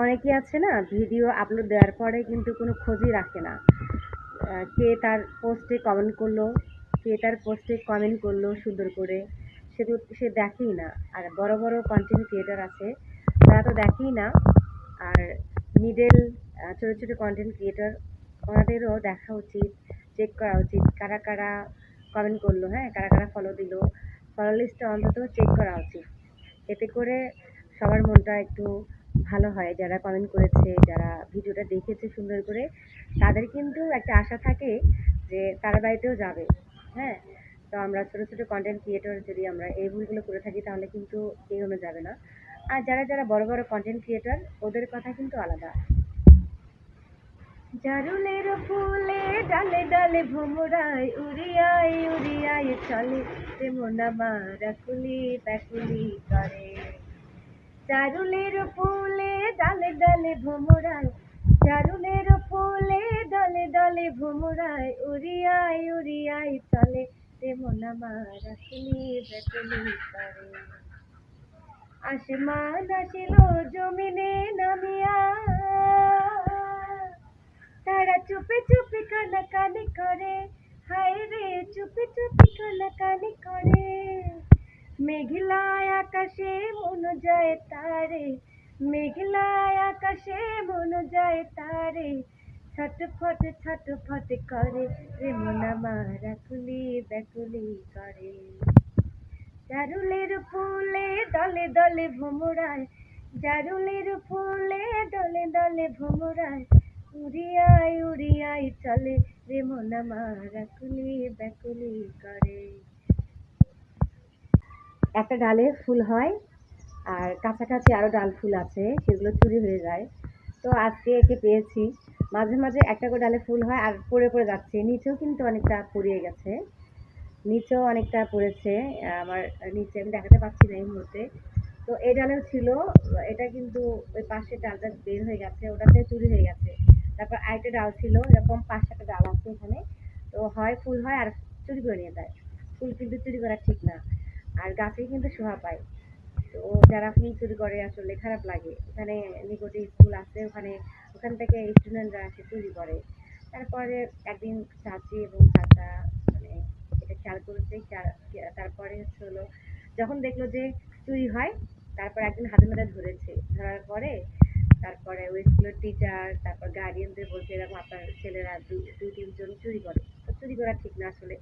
অনেকে আছে না, ভিডিও আপলোড দেওয়ার পরে কিন্তু কোনো খোঁজই রাখে না। কে তার পোস্টে কমেন্ট করল, কে তার পোস্টে কমেন্ট করল সুন্দর করে, সে তো, সে দেখেই না। আর বড় বড় কন্টেন্ট ক্রিয়েটার আছে, তারা তো দেখেই না। আর মিডল ছোটো ছোটো কন্টেন্ট ক্রিয়েটার ওনাদেরও দেখা উচিত চেক করা উচিত, কারা কারা কমেন্ট করল হ্যাঁ কারা কারা ফলো দিল। ফলো লিস্টটা অন্তত চেক করা উচিত। এতে করে সবার মনটা একটু ভালো হয়, যারা কমেন্ট করেছে, যারা ভিডিওটা দেখেছে সুন্দর করে, তাদের কিন্তু একটা আশা থাকে যে তারা বাড়িতেও যাবে হ্যাঁ? তো আমরা ছোটো ছোটো কন্টেন্ট ক্রিয়েটর যদি আমরা এই ভুলগুলো করে থাকি, তাহলে কিন্তু এগোনো যাবে না। আর যারা যারা বড় বড় কন্টেন্ট ক্রিয়েটর ওদের কথা কিন্তু আলাদা। জারুলের ফুলে ডালে ডালে ভোমরায় উড়িয়াই উড়িয়াই চলে তেমন আমার কুলি, ব্যাকুলি করে। চারুলের ফুলে ডালে ডালে ভোমরায় চারুলের ফুলে ডালে ডালে ভোমরায় উড়িয়াই উড়িয়াই চলে তেমন আমার কুলি ব্যাকুলি করে। আসমান আসিল জমিনে নামিয়া, তারা চুপে চুপে কানাকানি করে। হায় রে, চুপে চুপে কানাকানি করে মেঘলায় আকাশে মন যায় তারে মেঘলায় আকাশে মন যায় তারে, ছটফট ছটফট করে রে মন আমার আকুলি ব্যাকুলি করে। জারুলের ফুলে দলে দলে ভ্রমরায় জারুলের ফুলে দলে দলে ভ্রমরায় উড়িয়াই উড়িয়াই চলে রে মন আমার আকুলি ব্যাকুলি করে। একটা ডালে ফুল হয় আর কাছাকাছি আরও ডাল ফুল আছে, সেগুলো চুরি হয়ে যায়। তো আজকে একে পেয়েছি। মাঝে মাঝে একটা করে ডালে ফুল হয় আর পড়ে পড়ে যাচ্ছে। নিচেও কিন্তু অনেকটা পড়িয়ে গেছে। নিচেও অনেকটা পড়েছে। আমার নিচে আমি দেখাতে পাচ্ছি না এই মুহূর্তে। তো এই ডালেও ছিল। এটা কিন্তু ওই পাশে ডালটা বের হয়ে গেছে। ওটাতে চুরি হয়ে গেছে। তারপর আরেকটা ডাল ছিল। এরকম পাঁচ সাতটা ডাল আছে এখানে। তো হয় ফুল হয় আর চুরি করে নিয়ে যায়। ফুল কিন্তু চুরি করা ঠিক না। আর গাছেই কিন্তু শোভা পায়। তো যারা ফুল চুরি করে, আসলে খারাপ লাগে। ওখানে নিকটে স্কুল আছে, ওখানে ওখান থেকে স্টুডেন্টরা আসে চুরি করে। তারপরে একদিন চাচি এবং চাচা মানে এটা খেয়াল করেছে তারপরে হচ্ছে হলো যখন দেখল যে চুরি হয়, তারপর একদিন হাতে নাতে ধরেছে। ধরার পরে তারপরে ওই স্কুলের টিচার তারপর গার্ডিয়ানদের বলছে, এরকম আপনার ছেলেরা দুই দুই তিনজন চুরি করে। তো চুরি করা ঠিক না আসলে।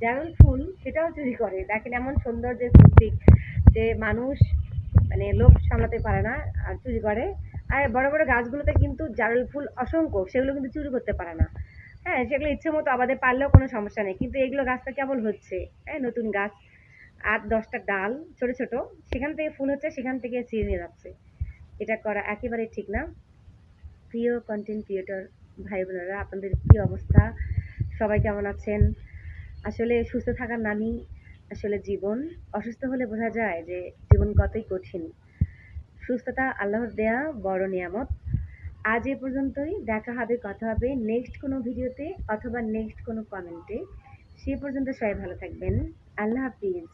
জারুল ফুল, সেটাও চুরি করে। দেখেন এমন সৌন্দর্যের প্রতীক যে মানুষ মানে লোক সামলাতে পারে না আর চুরি করে। আর বড় বড় গাছগুলোতে কিন্তু জারুল ফুল অসংখ্য, সেগুলো কিন্তু চুরি করতে পারে না। হ্যাঁ সেগুলো ইচ্ছে মতো আবাদে পারলেও কোনো সমস্যা নেই। কিন্তু এগুলো গাছটা কেবল হচ্ছে? হ্যাঁ নতুন গাছ। আট দশটা ডাল, ছোট ছোট, সেখান থেকে ফুল হচ্ছে, সেখান থেকে ছিঁড়ে নিয়ে যাচ্ছে। এটা করা একেবারে ঠিক না। প্রিয় কন্টেন্ট ক্রিয়েটর ভাই বোনেরা আপনাদের কি অবস্থা? সবাই কেমন আছেন? আসলে সুস্থ থাকার নামই আসলে জীবন। অসুস্থ হলে বোঝা যায় যে জীবন কতই কঠিন। সুস্থতা আল্লাহর দেয়া বড় নিয়ামত। আজ এ পর্যন্তই। দেখা হবে, কথা হবে নেক্সট কোনো ভিডিওতে অথবা নেক্সট কোনো কমেন্টে সে পর্যন্ত সবাই ভালো থাকবেন। আল্লাহ হাফিজ।